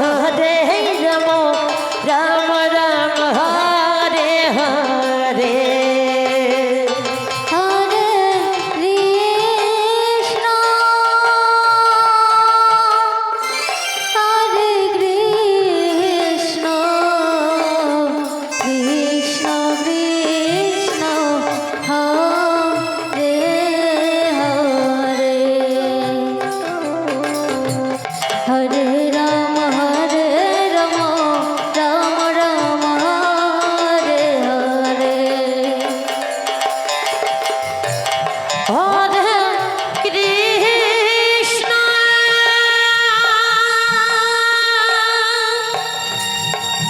রাম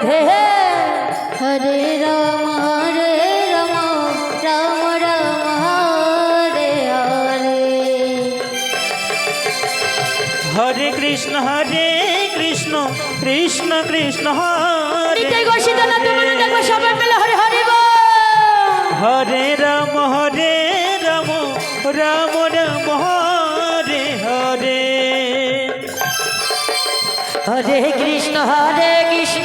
রাধে হরে রাম হরে রাম রাম রাম হরে হরে। হরে কৃষ্ণ হরে কৃষ্ণ কৃষ্ণ কৃষ্ণ হরে সবাই মিলে হরে হরে হরে রাম হরে রাম রাম রাম হরে হরে। হরে কৃষ্ণ হরে কৃষ্ণ